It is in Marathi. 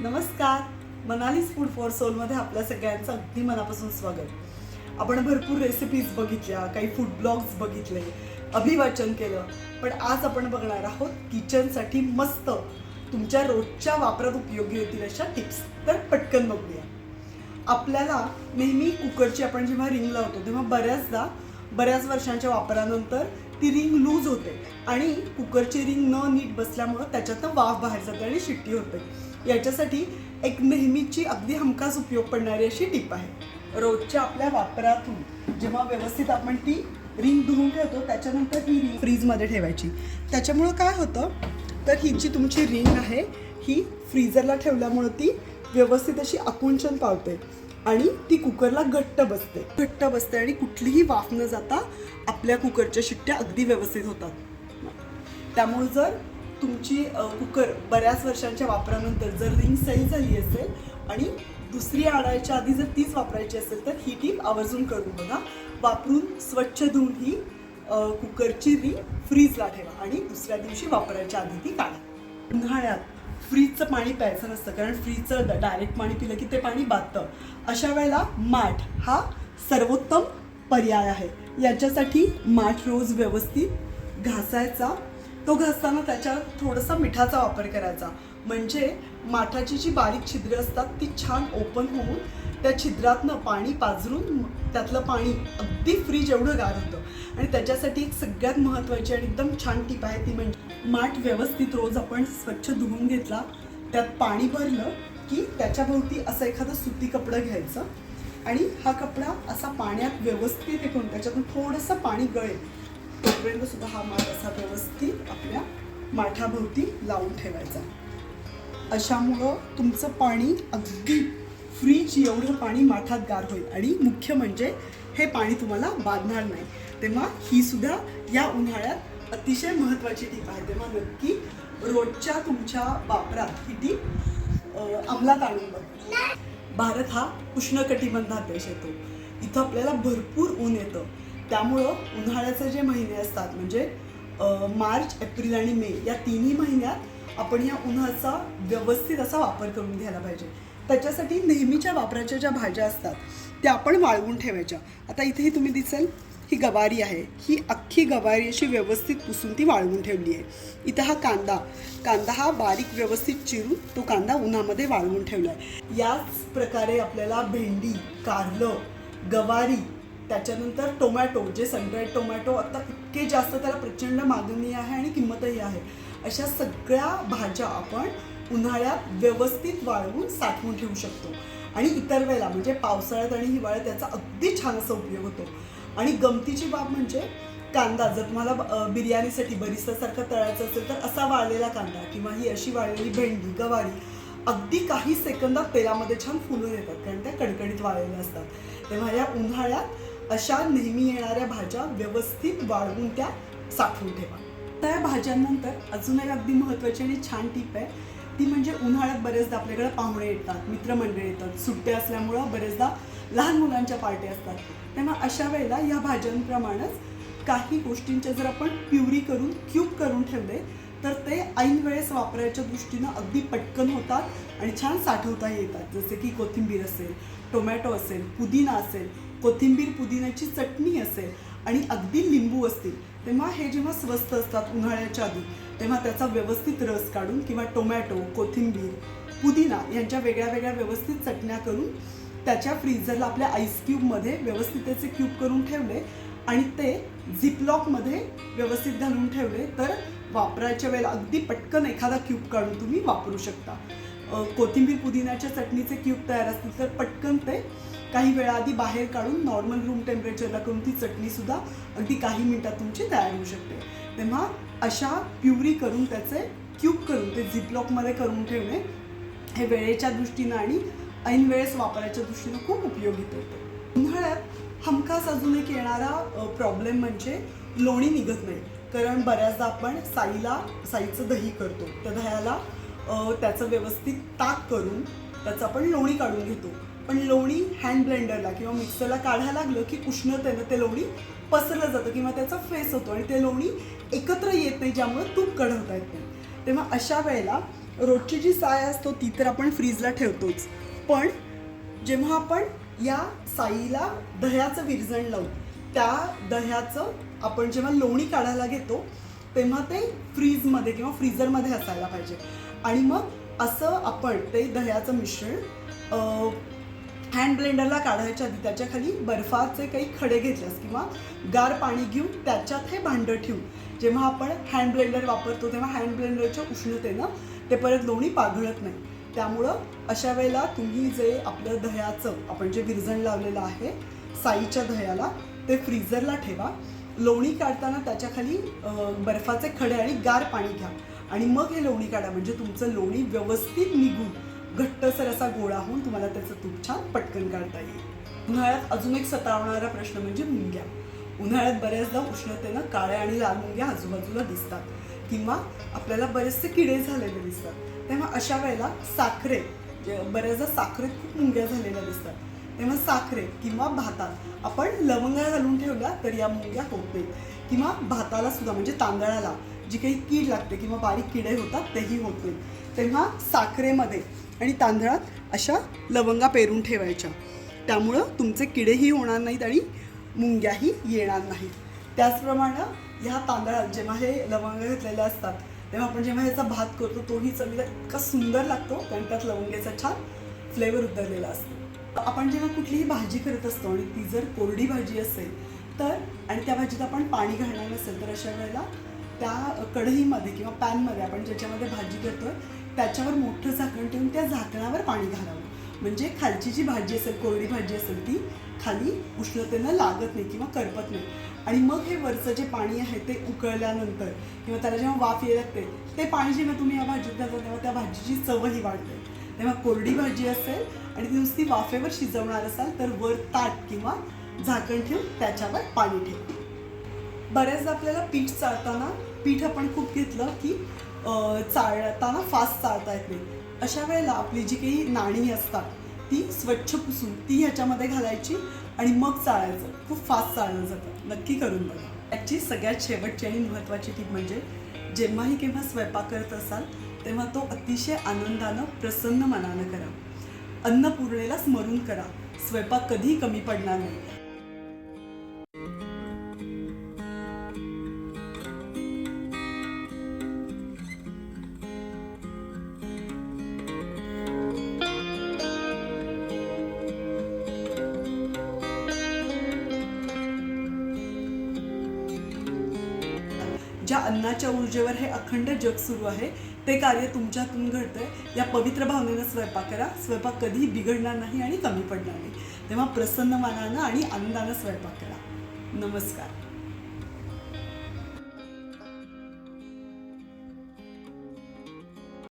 नमस्कार. मनालीज फूड फॉर सोलमध्ये आपल्या सगळ्यांचं अगदी मनापासून स्वागत. आपण भरपूर रेसिपीज बघितल्या काही फूड ब्लॉग्स बघितले अभिवाचन केलं पण आज आपण बघणार आहोत किचनसाठी मस्त तुमच्या रोजच्या वापरात उपयोगी होतील अशा टिप्स तर पटकन बघूया. आपल्याला नेहमी कुकरची आपण जेव्हा रिंग लावतो तेव्हा बऱ्याचदा बऱ्याच वर्षांच्या वापरानंतर ती रिंग लूज होते आणि कुकरची रिंग न नीट बसल्यामुळं त्याच्यातनं वाफ बाहेर जाते आणि शिट्टी होते. याच्यासाठी एक नेहमीची अगदी हमखास उपयोग पडणारी अशी टीप आहे. रोजच्या आपल्या वापरातून जेव्हा व्यवस्थित आपण ती रिंग धुवून ठेवतो त्याच्यानंतर ही रिंग फ्रीजमध्ये ठेवायची. त्याच्यामुळं काय होतं? तर ही जी तुमची रिंग आहे ही फ्रीजरला ठेवल्यामुळं ती व्यवस्थित अशी आकुंचन पावते. आणि ती कुकरला घट्ट बसते. घट्ट बसते आणि कुठलीही वाफ न जाता आपल्या कुकरच्या शिट्ट्या अगदी व्यवस्थित होतात. त्यामुळे जर तुमची कुकर बऱ्याच वर्षांच्या वापरानंतर जर रिंग सही झाली असेल आणि दुसरी आणायच्या आधी जर तीच वापरायची असेल तर ही टीप आवर्जून करून बघा. वापरून स्वच्छ धुवून ही कुकरची रिंग फ्रीजला ठेवा आणि दुसऱ्या दिवशी वापरायच्या आधी ती काढा. उन्हाळ्यात फ्रीजचं पाणी प्यायचं नसतं कारण फ्रीजचं डायरेक्ट पाणी पिलं की ते पाणी बाधतं अशा वेळेला माठ हा सर्वोत्तम पर्याय आहे. याच्यासाठी माठ रोज व्यवस्थित घासायचा. तो घासताना त्याच्या थोडासा मिठाचा वापर करायचा. म्हणजे माठाची जी बारीक छिद्रं असतात ती छान ओपन होऊन त्या छिद्रातनं पाणी पाझरून त्यातलं पाणी अगदी फ्रीज एवढं गार होतं. आणि त्याच्यासाठी एक सगळ्यात महत्त्वाची आणि एकदम छान टीप आहे ती म्हणजे माठ व्यवस्थित रोज आपण स्वच्छ धुवून घेतला त्यात पाणी भरलं की त्याच्याभोवती असं एखादं सुती कपडं घ्यायचं आणि हा कपडा असा पाण्यात व्यवस्थित एकून त्याच्यातून थोडंसं पाणी गळेल तोपर्यंत सुद्धा हा माठ असा व्यवस्थित आपल्या माठाभोवती लावून ठेवायचा. अशामुळं तुमचं पाणी अगदी फ्रीज एवढं पाणी माठात गार होईल आणि मुख्य म्हणजे हे पाणी तुम्हाला बांधणार नाही. तेव्हा ही सुद्धा या उन्हाळ्यात अतिशय महत्त्वाची टीप आहे. तेव्हा नक्की रोजच्या तुमच्या वापरात ही टीप अंमलात आणून बघा. भारत हा उष्णकटिबंधात देश येतो. इथं आपल्याला भरपूर ऊन येतं. त्यामुळं उन्हाळ्याचे जे महिने असतात म्हणजे मार्च एप्रिल आणि मे या तिन्ही महिन्यात आपण या उन्हाचा व्यवस्थित असा वापर करून घ्यायला पाहिजे. त्याच्यासाठी नेहमीच्या वापराच्या ज्या भाज्या असतात त्या आपण वाळवून ठेवायच्या. आता इथेही तुम्ही दिसेल ही गवारी आहे. ही अख्खी गवारी अशी व्यवस्थित पुसून ती वाळवून ठेवली आहे. इथं हा कांदा. कांदा हा बारीक व्यवस्थित चिरून तो कांदा उन्हामध्ये वाळवून ठेवला आहे. याच प्रकारे आपल्याला भेंडी कारलं गवारी त्याच्यानंतर टोमॅटो जे सनड्राईड टोमॅटो आता इतके जास्त त्याला प्रचंड मागणी आहे आणि किंमतही आहे. अशा सगळ्या भाज्या आपण उन्हाळ्यात व्यवस्थित वाळवून साठवून ठेवू शकतो. आणि इतर वेळेला म्हणजे पावसाळ्यात आणि हिवाळ्यात त्याचा अगदी छान असा उपयोग होतो. आणि गमतीची बाब म्हणजे कांदा. जर तुम्हाला बिर्याणीसाठी बरिस्तासारखा तळायचं असेल तर असा वाळलेला कांदा किंवा ही अशी वाळलेली भेंडी गवारी अगदी काही सेकंदात तेलामध्ये छान फुलून येतात कारण त्या कडकडीत वाळलेल्या असतात. तेव्हा या उन्हाळ्यात अशा नेहमी येणाऱ्या भाज्या व्यवस्थित वाळवून त्या साठवून ठेवा. त्या भाज्यांनंतर अजून एक अगदी महत्त्वाची आणि छान टीप आहे. ती म्हणजे उन्हाळ्यात बरेचदा आपल्याकडे पाहुणे येतात मित्रमंडळी येतात सुट्ट्या असल्यामुळं बरेचदा लहान मुलांच्या पार्टी असतात. तेव्हा अशा वेळेला या भाज्यांप्रमाणेच काही गोष्टींचे जर आपण प्युरी करून क्यूब करून ठेवले तर ते ऐन वेळेस वापरायच्या दृष्टीनं अगदी पटकन होतात आणि छान साठवता येतात. जसे की कोथिंबीर असेल टोमॅटो असेल पुदिना असेल कोथिंबीर पुदिन्याची चटणी असेल आणि अगदी लिंबू असतील तेव्हा हे जेव्हा स्वस्त असतात उन्हाळ्याच्या आधी तेव्हा त्याचा व्यवस्थित रस काढून किंवा टोमॅटो कोथिंबीर पुदिना यांच्या वेगळ्या वेगळ्या व्यवस्थित चटण्या करून त्याच्या फ्रीजरला आपल्या आईस क्यूबमध्ये व्यवस्थित त्याचे क्यूब करून ठेवले आणि ते झिपलॉकमध्ये व्यवस्थित घालून ठेवले. तर वापरायच्या वेळेला अगदी पटकन एखादा क्यूब काढून तुम्ही वापरू शकता. कोथिंबीर पुदिन्याच्या चटणीचे क्यूब तयार असतील तर पटकन ते काही वेळा आधी बाहेर काढून नॉर्मल रूम टेम्परेचरला करून ती चटणीसुद्धा अगदी काही मिनिटात तुमची तयार होऊ शकते. तेव्हा अशा प्युरी करून त्याचे क्यूब करून ते झिपलॉकमध्ये करून ठेवणे हे वेळेच्या दृष्टीनं आणि ऐन वेळेस वापरायच्या दृष्टीनं खूप उपयोगी पडतो. उन्हाळ्यात हमखास अजून एक येणारा प्रॉब्लेम म्हणजे लोणी निघत नाही. कारण बऱ्याचदा आपण साईला साईचं दही करतो. त्या दह्याला त्याचं व्यवस्थित ताक करून त्याचं आपण लोणी काढून घेतो. पण लोणी हँड ब्लेंडरला किंवा मिक्सरला काढायला लागलं की उष्णतेनं ते लोणी पसरलं जातं किंवा त्याचा फेस होतो आणि ते लोणी एकत्र येत नाही ज्यामुळे तूप कढवता येत नाही. तेव्हा अशा वेळेला रोजची जी साय असतो ती तर आपण फ्रीजला ठेवतोच. पण जेव्हा आपण या साईला दह्याचं विरजण लावू त्या दह्याचं आपण जेव्हा लोणी काढायला घेतो तेव्हा ते फ्रीजमध्ये किंवा फ्रीजरमध्ये असायला पाहिजे. आणि मग असं आपण ते दह्याचं मिश्रण हँड ब्लेंडरला काढायच्या आधी त्याच्याखाली बर्फाचे काही खडे घेतल्यास किंवा गार पाणी घेऊन त्याच्यात हे भांडं ठेवून जेव्हा आपण हँड ब्लेंडर वापरतो तेव्हा हँड ब्लेंडरच्या उष्णतेनं ते परत लोणी पाघळत नाही. त्यामुळं अशा वेळेला तुम्ही जे आपलं दह्याचं आपण जे विरजण लावलेलं आहे साईच्या दह्याला ते फ्रीझरला ठेवा. लोणी काढताना त्याच्याखाली बर्फाचे खडे आणि गार पाणी घ्या. आणि मग हे लोणी काढा म्हणजे तुमचं लोणी व्यवस्थित निघून घट्टसर असा गोळा होऊन तुम्हाला त्याचं तूप छान पटकन काढता येईल. उन्हाळ्यात अजून एक सतावणारा प्रश्न म्हणजे मुंग्या. उन्हाळ्यात बऱ्याचदा उष्णतेनं काळ्या आणि लाल मुंग्या आजूबाजूला दिसतात. किंवा आपल्याला बरेचसे किडे झालेले दिसतात. तेव्हा अशा वेळेला साखरे बऱ्याचदा साखरेत खूप मुंग्या झालेल्या दिसतात तेव्हा साखरेत किंवा भातात आपण लवंगा घालून ठेवल्या तर या मुंग्या होत नाहीत किंवा भाताला सुद्धा म्हणजे तांदळाला जी काही कीड लागते किंवा बारीक किडे होतात तेही होत नाहीत तेव्हा साखरेमध्ये आणि तांदळात अशा लवंगा पेरून ठेवायच्या. त्यामुळं तुमचे किडेही होणार नाहीत आणि मुंग्याही येणार नाहीत. त्याचप्रमाणे ह्या तांदळात जेव्हा हे लवंग घेतलेले असतात तेव्हा आपण जेव्हा ह्याचा भात करतो तोही चवीला इतका सुंदर लागतो कारण त्यात लवंग्याचा छान फ्लेवर उतरलेला असतो. आपण जेव्हा कुठलीही भाजी करत असतो आणि ती जर कोरडी भाजी असेल तर आणि त्या भाजीत आपण पाणी घालणार नसेल तर अशा वेळेला त्या कढईमध्ये किंवा पॅनमध्ये आपण ज्याच्यामध्ये भाजी करतोय त्याच्यावर मोठं झाकण ठेवून त्या झाकणावर पाणी घालावं. म्हणजे खालची जी भाजी असेल कोरडी भाजी असेल ती खाली उष्णतेनं लागत नाही किंवा करपत नाही. आणि मग हे वरचं जे पाणी आहे ते उकळल्यानंतर किंवा त्याला जेव्हा वाफ येतात लागते ते पाणी जेव्हा तुम्ही या भाजीत घालता तेव्हा त्या भाजीची चवही वाढते. तेव्हा कोरडी भाजी असेल आणि ती नुसती वाफेवर शिजवणार असाल तर वर ताट किंवा झाकण ठेवून त्याच्यावर पाणी ठेवा. बऱ्याचदा आपल्याला पीठ चाळताना पीठ आपण खूप घेतलं की चाळताना फास्ट चाळता येत नाही. अशा वेळेला आपली जी काही नाणी असतात ती स्वच्छ पुसून ती ह्याच्यामध्ये घालायची. आणि मग चाळायचं खूप फास्ट चाळलं जातं. नक्की करून बघा. याची सगळ्यात शेवटची आणि महत्त्वाची टीप म्हणजे जेव्हाही केव्हा स्वयंपाक करत असाल तेव्हा तो अतिशय आनंदानं प्रसन्न मनानं करा. अन्नपूर्णेला स्मरून करा. स्वयंपाक कधीही कमी पडणार नाही. अन्नाच्या ऊर्जेवर हे अखंड जग सुरू आहे. ते कार्य तुमच्यातून घडतं या पवित्र भावनेनं स्वयंपाक करा. स्वयंपाक कधीही बिघडणार नाही आणि कमी पडणार नाही. तेव्हा प्रसन्न मनानं आणि आनंदानं स्वयंपाक करा. नमस्कार.